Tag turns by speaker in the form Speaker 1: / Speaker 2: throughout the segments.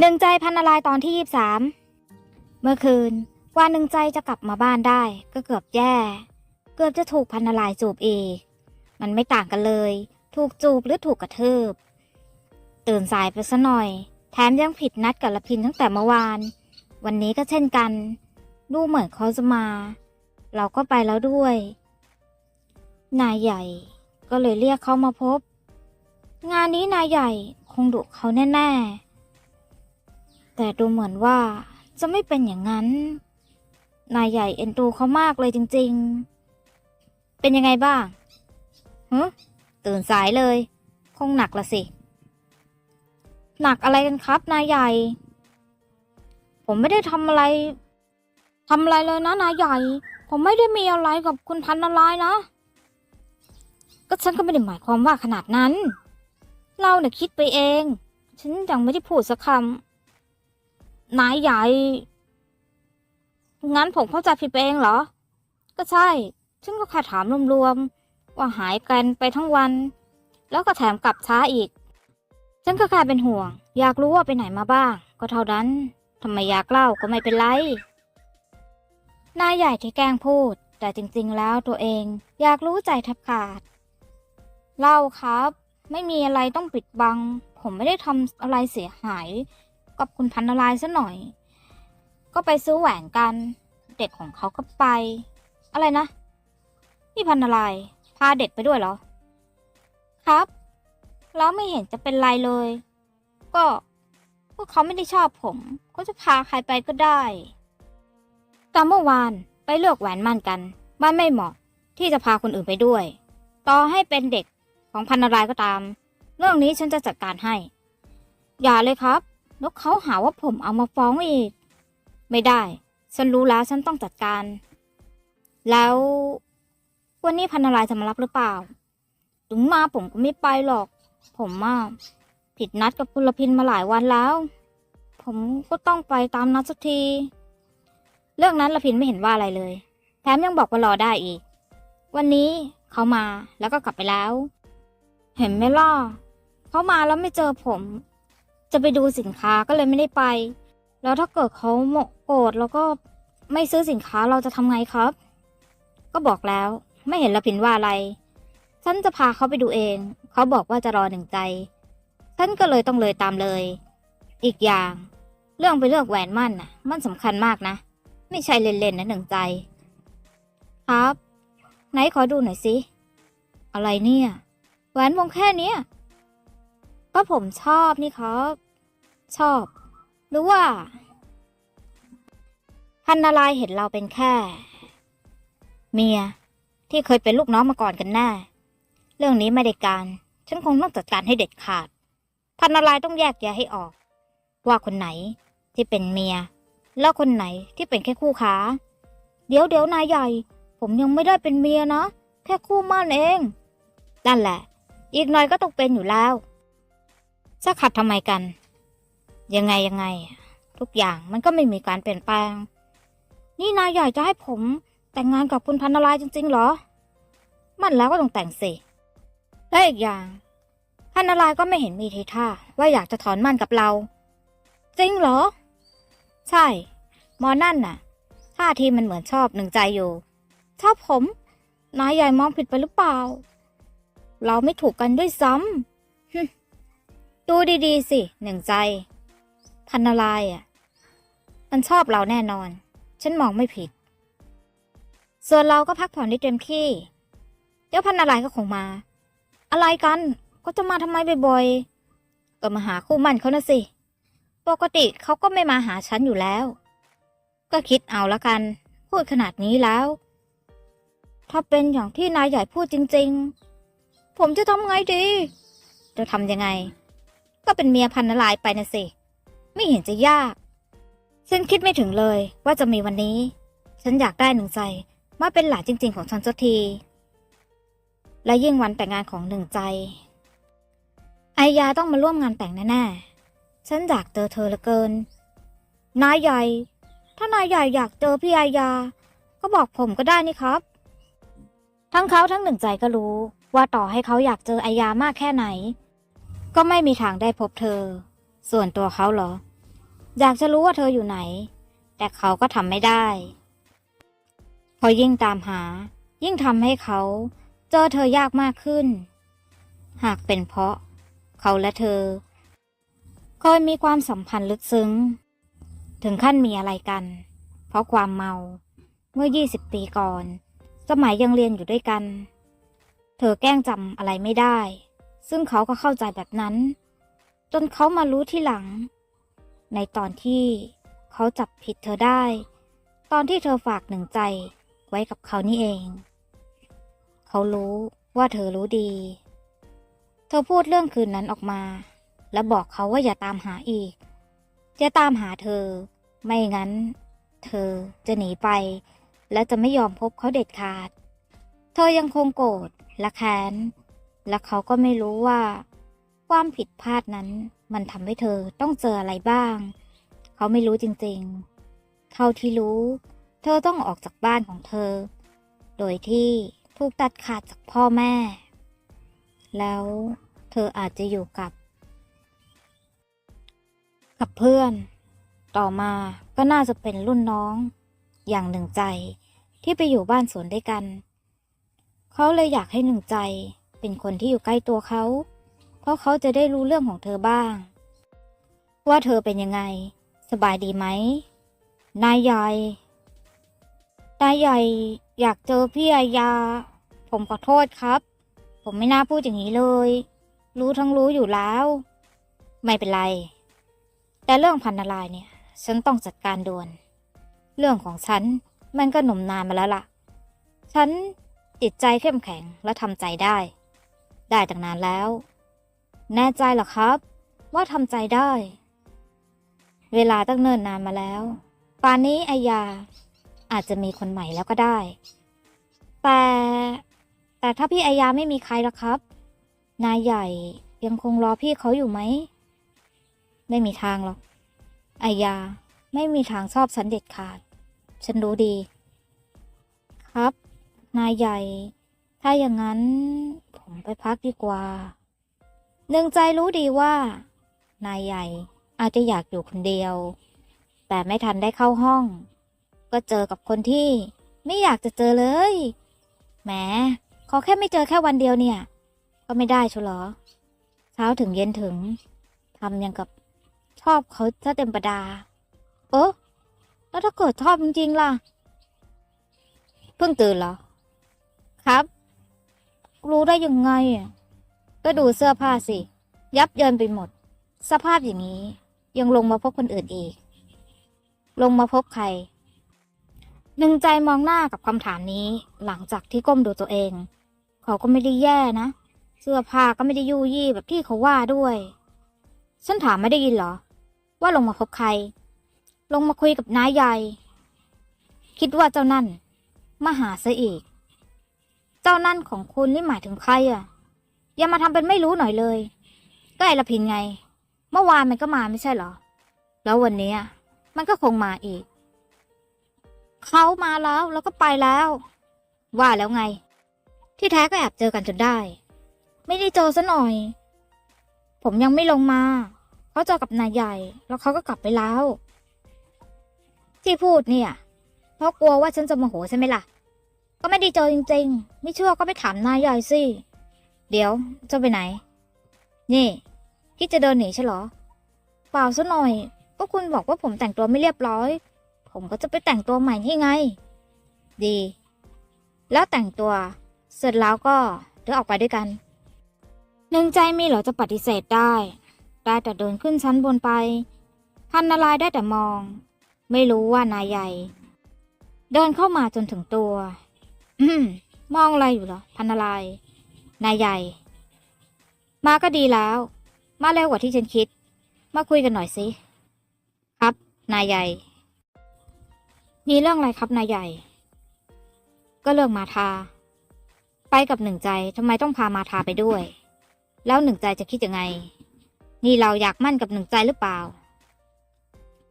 Speaker 1: หนึ่งใจพันนารายตอนที่ยี่สามเมื่อคืนกว่าหนึ่งใจจะกลับมาบ้านได้ ก็เกือบแย่ เกือบจะถูกพันนารายจูบอีก มันไม่ต่างกันเลย ถูกจูบหรือถูกกระทืบ ตื่นสายไปซะหน่อย แถมยังผิดนัดกับละพินตั้งแต่เมื่อวาน วันนี้ก็เช่นกัน ดูเหมือนเขาจะมา เราก็ไปแล้วด้วย นายใหญ่ ก็เลยเรียกเขามาพบ งานนี้นายใหญ่คงดุเขาแน่ๆ แต่ดูเหมือนว่าจะไม่เป็นอย่างนั้น นายใหญ่เอ็นดูเขามากเลยจริง ๆ เป็นยังไงบ้างฮึตื่นสายเลย คงหนักละสิ หนักอะไรกันครับ นายใหญ่ ผมไม่ได้ทำอะไรทำอะไรเลยนะนายใหญ่ ผมไม่ได้มีอะไรกับคุณพันนารายนะ ก็ฉันก็ไม่ได้หมายความว่าขนาดนั้น เราเนี่ยคิดไปเอง ฉันยังไม่ได้พูดสักคำ นายใหญ่ งั้นผมเข้าใจผิดไปเองเหรอ ก็ใช่ ฉันก็แค่ถามรวมๆ ว่าหายกันไปทั้งวัน แล้วก็แถมกลับช้าอีก ฉันก็แค่เป็นห่วง อยากรู้ว่าไปไหนมาบ้าง ก็เท่านั้น ทำไมอยากเล่าก็ไม่เป็นไร นายใหญ่ที่แกล้งพูด แต่จริงๆ แล้วตัวเอง อยากรู้ใจแทบขาด เล่าครับ ไม่มีอะไรต้องปิดบัง ผมไม่ได้ทำอะไรเสียหาย กับคุณพันนารายซะหน่อย ก็ไปซื้อแหวนกัน เด็กของเขาก็ไป อะไรนะนี่พันนารายพาเด็กไปด้วยเหรอ ครับ แล้วไม่เห็นจะเป็นไรเลย ก็พวกเขาไม่ได้ชอบผม ก็จะพาใครไปก็ได้แต่เมื่อวานไปเลือกแหวนมั่นกัน มันไม่เหมาะที่จะพาคนอื่นไปด้วย ต่อให้เป็นเด็กของพันนารายก็ตาม เรื่องนี้ฉันจะจัดการให้ อย่าเลยครับ แล้วเขาหาว่าผมเอามาฟ้องอีก ไม่ได้ ฉันรู้แล้วฉันต้องจัดการ แล้ววันนี้พันนารายจะมารับหรือเปล่า ถึงมาผมก็ไม่ไปหรอก ผมมาผิดนัดกับคุณลพินมาหลายวันแล้ว ผมก็ต้องไปตามนัดสักที เรื่องนั้นละพินไม่เห็นว่าอะไรเลย แถมยังบอกว่ารอได้อีก วันนี้เขามาแล้วก็กลับไปแล้ว เห็นไหมล่ะเขามาแล้วไม่เจอผม จะไปดูสินค้าก็เลยไม่ได้ไป แล้วถ้าเกิดเขาโมโกรธแล้วก็ไม่ซื้อสินค้าเราจะทำไงครับ ก็บอกแล้วไม่เห็นละพินว่าอะไร ฉันจะพาเขาไปดูเอง เขาบอกว่าจะรอหนึ่งใจ ฉันก็เลยต้องเลยตามเลย อีกอย่าง เรื่องไปเลือกแหวนมั่นน่ะ มันสำคัญมากนะ ไม่ใช่เล่นๆนะหนึ่งใจ ครับ ไหนขอดูหน่อยสิ อะไรเนี่ย แหวนวงแค่เนี้ยก็ผมชอบนี่ครับ ชอบ หรือว่า พันนารายเห็นเราเป็นแค่ เมียที่เคยเป็นลูกน้องมาก่อนกันแน่ เรื่องนี้ไม่ได้การ ฉันคงต้องจัดการให้เด็ดขาด พันนารายต้องแยกแยะให้ออก ว่าคนไหนที่เป็นเมีย แล้วคนไหนที่เป็นแค่คู่ค้า เดี๋ยวเดี๋ยวนายใหญ่ ผมยังไม่ได้เป็นเมียนะ แค่คู่มั่นเอง นั่นแหละ อีกหน่อยก็ต้องเป็นอยู่แล้วจะขัดทำไมกัน ยังไงยังไง ทุกอย่างมันก็ไม่มีการเปลี่ยนแปลง นี่นายใหญ่จะให้ผมแต่งงานกับคุณพันนารายจริงๆเหรอ มันแล้วก็ต้องแต่งสิ และอีกอย่าง พันนารายก็ไม่เห็นมีทีท่าว่าอยากจะถอนมั่นกับเรา จริงเหรอ ใช่ มอนั่นน่ะท่าทีมันเหมือนชอบหนึ่งใจอยู่ ชอบผม นายใหญ่มองผิดไปหรือเปล่า เราไม่ถูกกันด้วยซ้ำดูดีๆสิหนึ่งใจ พันนารายอะ มันชอบเราแน่นอน ฉันมองไม่ผิด ส่วนเราก็พักผ่อนได้เต็มที่ เดี๋ยวพันนารายก็คงมา อะไรกัน ก็จะมาทำไมบ่อยๆ ก็มาหาคู่มั่นเขานะสิ ปกติเขาก็ไม่มาหาฉันอยู่แล้ว ก็คิดเอาละกัน พูดขนาดนี้แล้ว ถ้าเป็นอย่างที่นายใหญ่พูดจริง ๆ ผมจะทำไงดี จะทำยังไง ก็เป็นเมียพันนารายไปนะสิ ไม่เห็นจะยาก ฉันคิดไม่ถึงเลยว่าจะมีวันนี้ ฉันอยากได้หนึ่งใจมาเป็นหลานจริง ๆ ของฉันสักที และยิ่งวันแต่งงานของหนึ่งใจ ไอยาต้องมาร่วมงานแต่งแน่ๆ ฉันอยากเจอเธอเหลือเกิน นายใหญ่ ถ้านายใหญ่อยากเจอพี่ไอยา ก็บอกผมก็ได้นี่ครับ ทั้งเขาทั้งหนึ่งใจก็รู้ ว่าต่อให้เขาอยากเจอไอยามากแค่ไหน ก็ไม่มีทางได้พบเธอ ส่วนตัวเขาเหรอ อยากจะรู้ว่าเธออยู่ไหน แต่เขาก็ทำไม่ได้ พอยิ่งตามหา ยิ่งทำให้เขาเจอเธอยากมากขึ้น หากเป็นเพราะ เขาและเธอเคยมีความสัมพันธ์ลึกซึ้ง ถึงขั้นมีอะไรกัน เพราะความเมา เมื่อ 20 ปีก่อน สมัยยังเรียนอยู่ด้วยกัน เธอแกล้งจำอะไรไม่ได้ ซึ่งเขาก็เข้าใจแบบนั้น จนเขามารู้ที่หลัง ในตอนที่เขาจับผิดเธอได้ ตอนที่เธอฝากหนึ่งใจไว้กับเขานี่เอง เขารู้ว่าเธอรู้ดี เธอพูดเรื่องคืนนั้นออกมา และบอกเขาว่าอย่าตามหาอีก อย่าตามหาเธอ ไม่งั้น เธอจะหนีไป และจะไม่ยอมพบเขาเด็ดขาด เธอยังคงโกรธและแค้น และเขาก็ไม่รู้ว่า ความผิดพลาดนั้น มันทำให้เธอต้องเจออะไรบ้าง เขาไม่รู้จริงๆ เท่าที่รู้ เธอต้องออกจากบ้านของเธอ โดยที่ถูกตัดขาดจากพ่อแม่ แล้วเธออาจจะอยู่กับ กับเพื่อน ต่อมาก็น่าจะเป็นรุ่นน้อง อย่างหนึ่งใจที่ไปอยู่บ้านสวนด้วยกัน เขาเลยอยากให้หนึ่งใจเป็นคนที่อยู่ใกล้ตัวเขา เพราะเขาจะได้รู้เรื่องของเธอบ้าง ว่าเธอเป็นยังไง สบายดีไหม นายใหญ่ นายใหญ่อยากเจอพี่อายา ผมขอโทษครับ ผมไม่น่าพูดอย่างนี้เลย รู้ทั้งรู้อยู่แล้ว ไม่เป็นไร แต่เรื่องพันนารายเนี่ย ฉันต้องจัดการด่วน เรื่องของฉันมันก็หนุ่มนานมาแล้วล่ะ ฉันจิตใจเข้มแข็งและทำใจได้ ได้ตั้งนานแล้ว แน่ใจหรอครับ ว่าทำใจได้ เวลาตั้งเนิ่นนานมาแล้ว ป่านนี้ไอยาอาจจะมีคนใหม่แล้วก็ได้ แต่ แต่ถ้าพี่ไอยาไม่มีใครละครับ นายใหญ่ยังคงรอพี่เขาอยู่ไหม ไม่มีทางหรอกไอยาไม่มีทางชอบฉันเด็ดขาด ฉันรู้ดี ครับ นายใหญ่ ถ้าอย่างนั้นผมไปพักดีกว่า หนึ่งใจรู้ดีว่า นายใหญ่อาจจะอยากอยู่คนเดียว แต่ไม่ทันได้เข้าห้อง ก็เจอกับคนที่ไม่อยากจะเจอเลย แหม ขอแค่ไม่เจอแค่วันเดียวเนี่ย ก็ไม่ได้ชัวหรอ เช้าถึงเย็นถึงทำอย่างกับชอบเขาซะเต็มประดา เออแล้วถ้าเกิดชอบจริงๆล่ะ เพิ่งตื่นเหรอ ครับ รู้ได้ยังไงอะ ก็ดูเสื้อผ้าสิ ยับเยินไปหมด สภาพอย่างนี้ยังลงมาพบคนอื่นอีก ลงมาพบใคร หนึ่งใจมองหน้ากับคำถามนี้หลังจากที่ก้มดูตัวเอง เขาก็ไม่ได้แย่นะ เสื้อผ้าก็ไม่ได้ยู่ยี่แบบที่เขาว่าด้วย ฉันถามไม่ได้ยินเหรอ ว่าลงมาพบใคร ลงมาคุยกับนายใหญ่คิดว่าเจ้านั่นมาหาซะอีก เจ้านั่นของคุณนี่หมายถึงใครอะ อย่ามาทำเป็นไม่รู้หน่อยเลย ก็ไอละพินไง เมื่อวานมันก็มาไม่ใช่หรอ แล้ววันนี้มันก็คงมาอีก เขามาแล้วแล้วก็ไปแล้ว ว่าแล้วไง ที่แท้ก็แอบเจอกันจนได้ ไม่ได้เจอซะหน่อย ผมยังไม่ลงมาเขาเจอกับนายใหญ่ แล้วเขาก็กลับไปแล้ว ที่พูดเนี่ย เพราะกลัวว่าฉันจะโมโหใช่ไหมล่ะ ก็ไม่ได้เจอจริง ๆ ไม่เชื่อก็ไปถามนายใหญ่สิ เดี๋ยวจะไปไหน นี่คิดจะเดินหนีใช่หรอ เปล่าซะหน่อย ก็คุณบอกว่าผมแต่งตัวไม่เรียบร้อย ผมก็จะไปแต่งตัวใหม่ที่ไง ดี แล้วแต่งตัว เสร็จแล้วก็เดี๋ยวออกไปด้วยกันหนึ่งใจมีเหรอจะปฏิเสธได้ ได้แต่เดินขึ้นชั้นบนไป พันนารายได้แต่มอง ไม่รู้ว่านายใหญ่ เดินเข้ามาจนถึงตัว อืมมองอะไรอยู่เหรอ พันนาราย นายใหญ่ มาก็ดีแล้ว มาเร็วกว่าที่ฉันคิด มาคุยกันหน่อยสิ ครับ นายใหญ่ มีเรื่องอะไรครับนายใหญ่ ก็เรื่องมาทา ไปกับหนึ่งใจทำไมต้องพามาทาไปด้วย แล้วหนึ่งใจจะคิดยังไง นี่เราอยากมั่นกับหนึ่งใจหรือเปล่า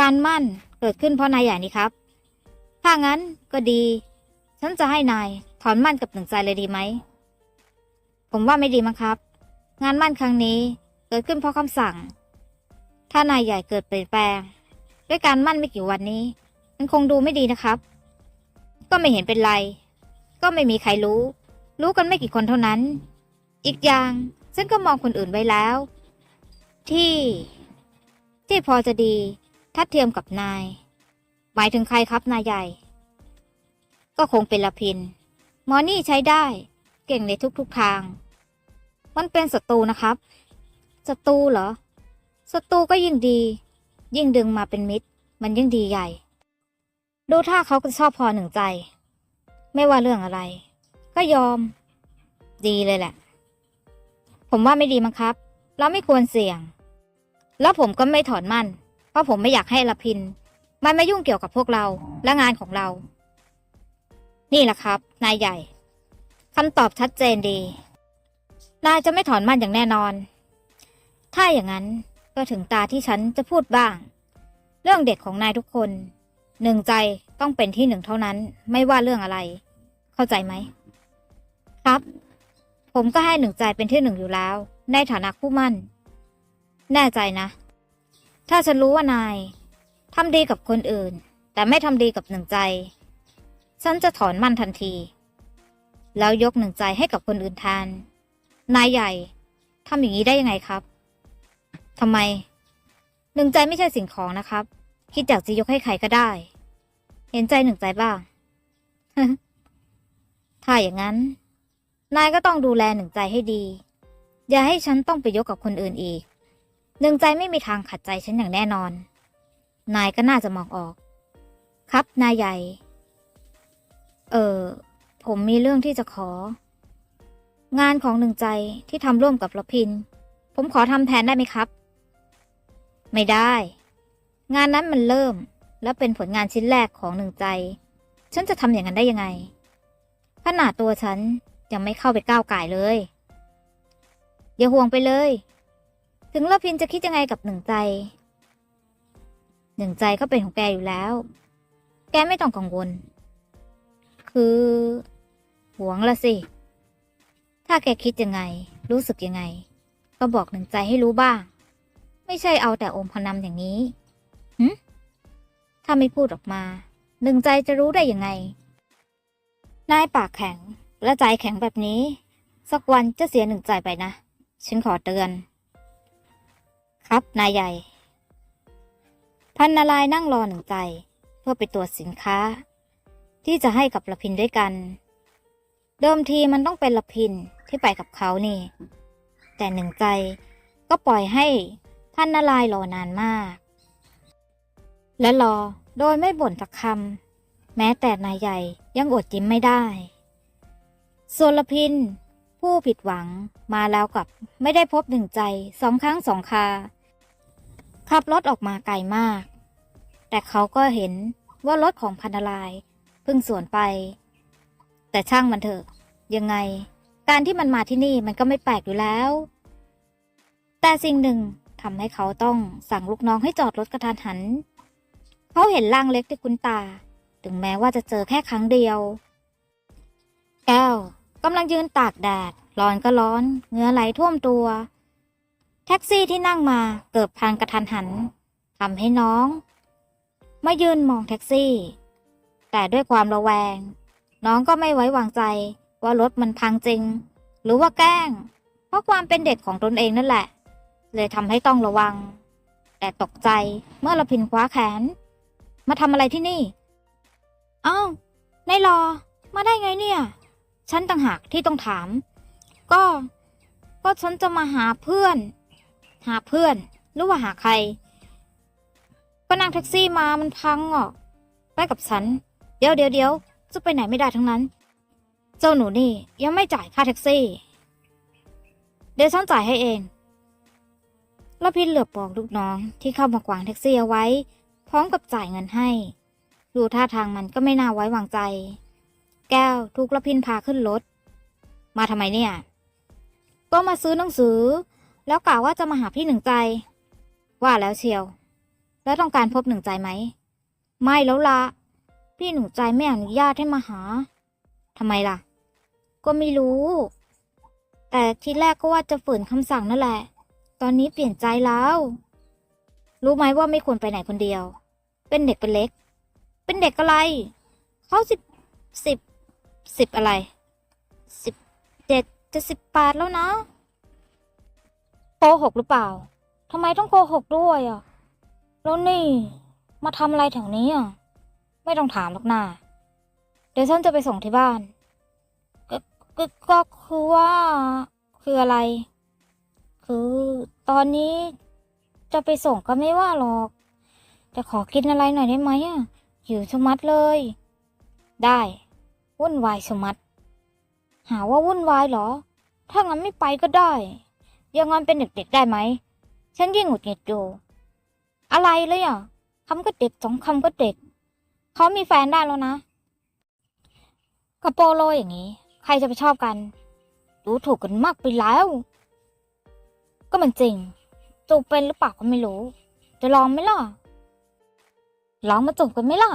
Speaker 1: การมั่นเกิดขึ้นเพราะนายใหญ่นี่ครับ ถ้างั้นก็ดี ฉันจะให้นายถอนมั่นกับหนึ่งใจเลยดีไหม ผมว่าไม่ดีมั้งครับ งานมั่นครั้งนี้เกิดขึ้นเพราะคำสั่ง ถ้านายใหญ่เกิดเปลี่ยนแปลง ด้วยการมั่นไม่กี่วันนี้ มันคงดูไม่ดีนะครับ ก็ไม่เห็นเป็นไร ก็ไม่มีใครรู้ รู้กันไม่กี่คนเท่านั้น อีกอย่างฉันก็มองคนอื่นไว้แล้ว ที่ ที่พอจะดีทัดเทียมกับนาย หมายถึงใครครับนายใหญ่ ก็คงเป็นละพิน มอนี่ใช้ได้ เก่งในทุกๆทาง มันเป็นศัตรูนะครับศัตรูเหรอศัตรูก็ยิ่งดี ยิ่งดึงมาเป็นมิตร มันยิ่งดีใหญ่ ดูท่าเขาก็ชอบพอหนึ่งใจ ไม่ว่าเรื่องอะไร ก็ยอม ดีเลยแหละ ผมว่าไม่ดีมั้งครับ เราไม่ควรเสี่ยง แล้วผมก็ไม่ถอนมั่น เพราะผมไม่อยากให้ละพิน มันมายุ่งเกี่ยวกับพวกเราและงานของเรา นี่แหละครับ นายใหญ่ คำตอบชัดเจนดี นายจะไม่ถอนมั่นอย่างแน่นอน ถ้าอย่างนั้นก็ถึงตาที่ฉันจะพูดบ้าง เรื่องเด็กของนายทุกคน หนึ่งใจต้องเป็นที่หนึ่งเท่านั้น ไม่ว่าเรื่องอะไร เข้าใจไหม ครับ ผมก็ให้หนึ่งใจเป็นที่หนึ่งอยู่แล้ว ในฐานะคู่มั่น แน่ใจนะ ถ้าฉันรู้ว่านายทำดีกับคนอื่น แต่ไม่ทำดีกับหนึ่งใจ ฉันจะถอนมั่นทันที แล้วยกหนึ่งใจให้กับคนอื่นแทน นายใหญ่ทำอย่างนี้ได้ยังไงครับทำไม หนึ่งใจไม่ใช่สิ่งของนะครับ คิดอยากจะยกให้ใครก็ได้ เห็นใจหนึ่งใจบ้าง ถ้าอย่างนั้น นายก็ต้องดูแลหนึ่งใจให้ดี อย่าให้ฉันต้องไปยกกับคนอื่นอีก หนึ่งใจไม่มีทางขัดใจฉันอย่างแน่นอน นายก็น่าจะมองออก ครับนายใหญ่ เออ ผมมีเรื่องที่จะขอ งานของหนึ่งใจที่ทำร่วมกับละพิน ผมขอทำแทนได้ไหมครับ ไม่ได้ งานนั้นมันเริ่ม และเป็นผลงานชิ้นแรกของหนึ่งใจ ฉันจะทำอย่างนั้นได้ยังไงขนาดตัวฉันยังไม่เข้าไปก้าวไก่เลย อย่าห่วงไปเลย ถึงละพินจะคิดยังไงกับหนึ่งใจ หนึ่งใจก็เป็นของแกอยู่แล้ว แกไม่ต้องกังวล คือ ห่วงละสิ ถ้าแกคิดยังไง รู้สึกยังไง ก็บอกหนึ่งใจให้รู้บ้าง ไม่ใช่เอาแต่อมพนำอย่างนี้หึถ้าไม่พูดออกมา หนึ่งใจจะรู้ได้ยังไง นายปากแข็งและใจแข็งแบบนี้ สักวันจะเสียหนึ่งใจไปนะ ฉันขอเตือน ครับนายใหญ่ พันนารายนั่งรอหนึ่งใจ เพื่อไปตรวจสินค้า ที่จะให้กับละพินด้วยกัน เดิมทีมันต้องเป็นละพินที่ไปกับเขานี่ แต่หนึ่งใจก็ปล่อยให้พันนารายรอนานมาก และรอโดยไม่บ่นสักคำแม้แต่นายใหญ่ยังอดยิ้มไม่ได้ส่วนละพิน ผู้ผิดหวังมาแล้วกับไม่ได้พบหนึ่งใจสองครั้งสองคา ขับรถออกมาไกลมาก แต่เขาก็เห็นว่ารถของพันนารายเพิ่งสวนไป แต่ช่างมันเถอะ ยังไง การที่มันมาที่นี่มันก็ไม่แปลกอยู่แล้ว แต่สิ่งหนึ่งทำให้เขาต้องสั่งลูกน้องให้จอดรถกระทันหัน เขาเห็นร่างเล็กที่คุ้นตา ถึงแม้ว่าจะเจอแค่ครั้งเดียว แก้วกำลังยืนตากแดด ร้อนก็ร้อนเหงื่อไหลท่วมตัว แท็กซี่ที่นั่งมาเกิดพังกระทันหันทำให้น้อง มายืนมองแท็กซี่ แต่ด้วยความระแวง น้องก็ไม่ไว้วางใจ ว่ารถมันพังจริง หรือว่าแกล้ง เพราะความเป็นเด็กของตนเองนั่นแหละ เลยทำให้ต้องระวัง แต่ตกใจเมื่อเราพินคว้าแขน มาทำอะไรที่นี่อ้าวนายรอ มาได้ไงเนี่ย ฉันต่างหากที่ต้องถาม ก็ ก็ฉันจะมาหาเพื่อน หาเพื่อน หรือว่าหาใคร ก็นั่งแท็กซี่มามันพังอะไปกับฉัน เดี๋ยวเดี๋ยวเดี๋ยว จะไปไหนไม่ได้ทั้งนั้น เจ้าหนูนี่ยังไม่จ่ายค่าแท็กซี่ เดี๋ยวฉันจ่ายให้เองแล้วพินเหลือบบอกลูกน้องที่เข้ามากวางแท็กซี่เอาไว้ พร้อมกับจ่ายเงินให้ ดูท่าทางมันก็ไม่น่าไว้วางใจ แก้วถูกละพินพาขึ้นรถ มาทำไมเนี่ย ก็มาซื้อหนังสือ แล้วกล่าวว่าจะมาหาพี่หนึ่งใจ ว่าแล้วเชียว แล้วต้องการพบหนึ่งใจไหม ไม่แล้วละ พี่หนึ่งใจไม่อนุญาตให้มาหาทำไมล่ะ ก็ไม่รู้ แต่ทีแรกก็ว่าจะฝืนคำสั่งนั่นแหละ ตอนนี้เปลี่ยนใจแล้ว รู้ไหมว่าไม่ควรไปไหนคนเดียว เป็นเด็กเป็นเล็ก เป็นเด็กอะไร เขาสิบสิบสิบอะไรสิบเจ็ดจะสิบแปดแล้วนะโกหกหรือเปล่าทำไมต้องโกหกด้วยอะ แล้วนี่ มาทำอะไรแถวนี้อะ ไม่ต้องถามหรอกนาเดี๋ยวฉันจะไปส่งที่บ้าน ก็ก็ก็คือว่า คืออะไร คือตอนนี้จะไปส่งก็ไม่ว่าหรอก แต่ขอกินอะไรหน่อยได้ไหมอะหิวชะมัดเลย ได้ วุ่นวายชะมัด หาว่าวุ่นวายเหรอ ถ้างั้นไม่ไปก็ได้ยังงั้นเป็นเด็กๆได้ไหม ฉันยิ่งหงุดหงิดอยู่ อะไรเลยอะคำก็เด็กสองคำก็เด็ก เขามีแฟนได้แล้วนะกระโปโลอย่างนี้ ใครจะไปชอบกันดูถูกกันมากไปแล้ว ก็มันจริง จูบเป็นหรือเปล่าก็ไม่รู้ จะลองไหมล่ะ ลองมาจูบกันไหมล่ะ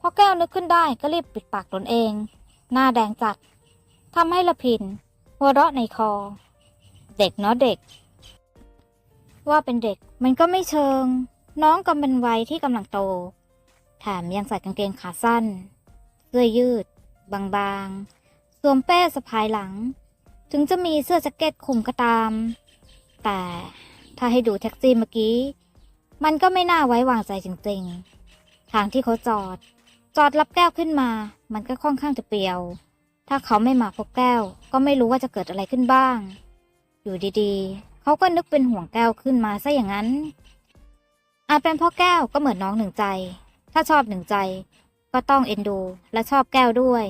Speaker 1: พอแก้วนึกขึ้นได้ก็รีบปิดปากตนเอง หน้าแดงจัดทำให้ละพินหัวเราะในคอ เด็กเนาะเด็ก ว่าเป็นเด็กมันก็ไม่เชิง น้องกำเป็นวัยที่กำลังโต แถมยังใส่กางเกงขาสั้น เสื้อยืด บางๆ สวมเป้สะพายหลัง ถึงจะมีเสื้อแจ็คเก็ตคลุมก็ตาม แต่ถ้าให้ดูแท็กซี่เมื่อกี้ มันก็ไม่น่าไว้วางใจจริงๆ ทางที่เขาจอด จอดรับแก้วขึ้นมา มันก็ค่อนข้างจะเปลี่ยว ถ้าเขาไม่มาพบแก้ว ก็ไม่รู้ว่าจะเกิดอะไรขึ้นบ้าง อยู่ดีๆ เขาก็นึกเป็นห่วงแก้วขึ้นมาซะอย่างนั้น อาจเป็นพราะแก้วก็เหมือนน้องหนึ่งใจ ถ้าชอบหนึ่งใจ ก็ต้องเอ็นดู และชอบแก้วด้วย